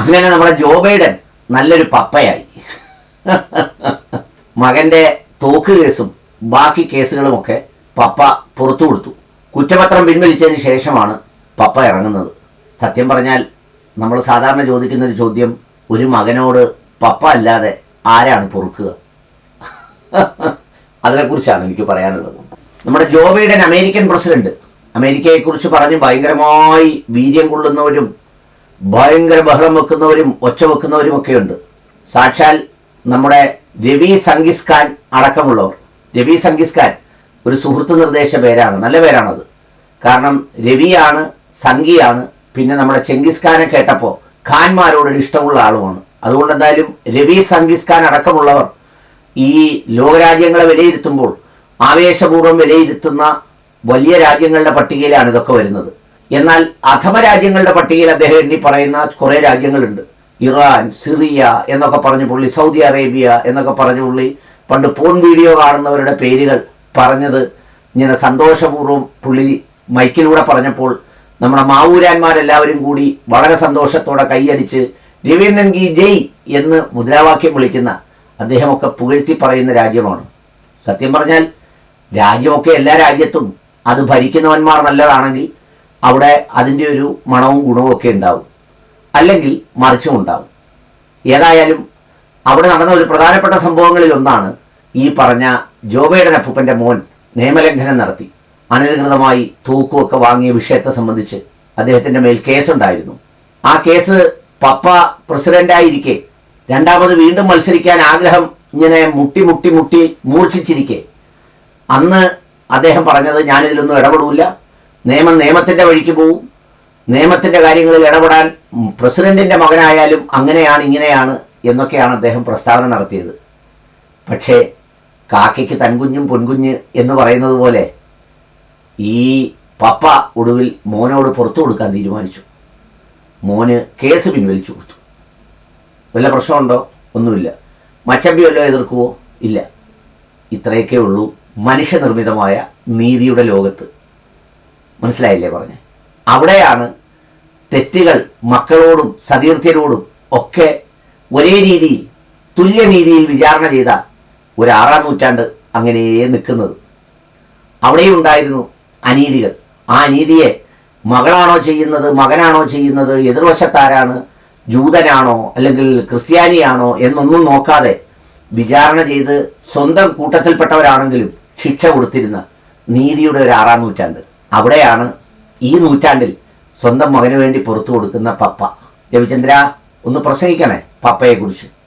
അങ്ങനെ നമ്മുടെ Joe Biden നല്ലൊരു പപ്പയായി. മകന്റെ തോക്ക് കേസും ബാക്കി കേസുകളുമൊക്കെ പപ്പ പുറത്തു കൊടുത്തു. കുറ്റപത്രം പിൻവലിച്ചതിന് ശേഷമാണ് പപ്പ ഇറങ്ങുന്നത്. സത്യം പറഞ്ഞാൽ നമ്മൾ സാധാരണ ചോദിക്കുന്ന ഒരു ചോദ്യം ഒരു മകനോട് പപ്പ അല്ലാതെ ആരാണ് പൊറുക്കുക? അതിനെക്കുറിച്ചാണ് എനിക്ക് പറയാനുള്ളത്. നമ്മുടെ ജോ ബൈഡൻ അമേരിക്കൻ പ്രസിഡന്റ്. അമേരിക്കയെക്കുറിച്ച് പറഞ്ഞ് ഭയങ്കരമായി വീര്യം കൊള്ളുന്നവരും ഭയങ്കര ബഹളം വെക്കുന്നവരും ഒച്ച വെക്കുന്നവരും ഒക്കെയുണ്ട്. സാക്ഷാൽ നമ്മുടെ രവി സംഗീസ് ഖാൻ അടക്കമുള്ളവർ. രവി സംഗീസ് ഖാൻ ഒരു സുഹൃത്ത് നിർദ്ദേശ പേരാണ് നല്ല പേരാണത്. കാരണം രവിയാണ് സംഗിയാണ് പിന്നെ നമ്മുടെ ചെങ്കിസ് ഖാനെ കേട്ടപ്പോൾ ഖാൻമാരോട് ഒരു ഇഷ്ടമുള്ള ആളുമാണ്. അതുകൊണ്ട് എന്തായാലും രവി സംഗീസ് ഖാൻ അടക്കമുള്ളവർ ഈ ലോകരാജ്യങ്ങളെ വിലയിരുത്തുമ്പോൾ ആവേശപൂർവം വിലയിരുത്തുന്ന വലിയ രാജ്യങ്ങളുടെ പട്ടികയിലാണ് ഇതൊക്കെ വരുന്നത്. എന്നാൽ അധമ രാജ്യങ്ങളുടെ പട്ടികയിൽ അദ്ദേഹം എണ്ണി പറയുന്ന കുറേ രാജ്യങ്ങളുണ്ട്. ഇറാൻ സിറിയ എന്നൊക്കെ പറഞ്ഞു പുള്ളി സൗദി അറേബ്യ എന്നൊക്കെ പറഞ്ഞു പുള്ളി പണ്ട് പോൺ വീഡിയോ കാണുന്നവരുടെ പേരുകൾ പറഞ്ഞത് ഇങ്ങനെ സന്തോഷപൂർവം പുള്ളി മൈക്കിലൂടെ പറഞ്ഞപ്പോൾ നമ്മുടെ മാവൂരാന്മാരെല്ലാവരും കൂടി വളരെ സന്തോഷത്തോടെ കൈയടിച്ച് രവീന്ദ്രൻ ഗി ജയ് എന്ന് മുദ്രാവാക്യം വിളിക്കുന്ന അദ്ദേഹമൊക്കെ പുകഴ്ത്തി പറയുന്ന രാജ്യമാണ്. സത്യം പറഞ്ഞാൽ രാജ്യമൊക്കെ എല്ലാ രാജ്യത്തും അത് ഭരിക്കുന്നവന്മാർ നല്ലതാണെങ്കിൽ അവിടെ അതിന്റെ ഒരു മണവും ഗുണവും ഒക്കെ ഉണ്ടാവും. അല്ലെങ്കിൽ മറിച്ചും ഉണ്ടാവും. ഏതായാലും അവിടെ നടന്ന ഒരു പ്രധാനപ്പെട്ട സംഭവങ്ങളിൽ ഒന്നാണ് ഈ പറഞ്ഞ ജോബയുടെ അപ്പൂപ്പന്റെ മോൻ നിയമലംഘനം നടത്തി. അനധികൃതമായി തൂക്കുമൊക്കെ വാങ്ങിയ വിഷയത്തെ സംബന്ധിച്ച് അദ്ദേഹത്തിന്റെ മേൽ കേസുണ്ടായിരുന്നു. ആ കേസ് പപ്പ പ്രസിഡന്റായിരിക്കെ. രണ്ടാമത് വീണ്ടും മത്സരിക്കാൻ ആഗ്രഹം ഇങ്ങനെ മുട്ടി മുട്ടി മുട്ടി മൂർച്ഛിച്ചിരിക്കെ. അന്ന് അദ്ദേഹം പറഞ്ഞത് ഞാനിതിലൊന്നും ഇടപെടൂല. നിയമം നിയമത്തിന്റെ വഴിക്ക് പോവും. നിയമത്തിന്റെ കാര്യങ്ങളിൽ ഇടപെടാൻ പ്രസിഡന്റിന്റെ മകനായാലും അങ്ങനെയാണ് ഇങ്ങനെയാണ് എന്നൊക്കെയാണ് അദ്ദേഹം പ്രസ്താവന നടത്തിയത്. പക്ഷേ കാക്കയ്ക്ക് തൻകുഞ്ഞും പൊൻകുഞ്ഞ് എന്ന് പറയുന്നത് പോലെ ഈ പപ്പ ഒടുവിൽ മോനോട് പുറത്തു കൊടുക്കാൻ തീരുമാനിച്ചു. മോന് കേസ് പിൻവലിച്ചു കൊടുത്തു. വല്ല പ്രശ്നമുണ്ടോ? ഒന്നുമില്ല. മച്ചമ്പി വല്ലോ എതിർക്കുവോ? ഇല്ല. ഇത്രയൊക്കെ ഉള്ളൂ മനുഷ്യനിർമ്മിതമായ നീതിയുടെ ലോകത്ത്. മനസ്സിലായില്ലേ പറഞ്ഞ്? അവിടെയാണ് തെറ്റുകൾ മക്കളോടും സതീർത്ഥ്യരോടും ഒക്കെ ഒരേ രീതിയിൽ തുല്യ രീതിയിൽ വിചാരണ ചെയ്ത ഒരു ആറാം നൂറ്റാണ്ട് അങ്ങനെ നിൽക്കുന്നത്. അവിടെയുണ്ടായിരുന്നു അനീതികൾ. ആ അനീതിയെ മകളാണോ ചെയ്യുന്നത് മകനാണോ ചെയ്യുന്നത് എതിർവശത്താരാണ് ജൂതനാണോ അല്ലെങ്കിൽ ക്രിസ്ത്യാനിയാണോ എന്നൊന്നും നോക്കാതെ വിചാരണ ചെയ്ത് സ്വന്തം കൂട്ടത്തിൽപ്പെട്ടവരാണെങ്കിലും ശിക്ഷ കൊടുത്തിരുന്ന നീതിയുടെ ഒരു ആറാം നൂറ്റാണ്ട്. അവിടെയാണ് ഈ നൂറ്റാണ്ടിൽ സ്വന്തം മകന് വേണ്ടി പുറത്തു കൊടുക്കുന്ന പപ്പ. രവിചന്ദ്ര ഒന്ന് പ്രസംഗിക്കണേ പപ്പയെക്കുറിച്ച്.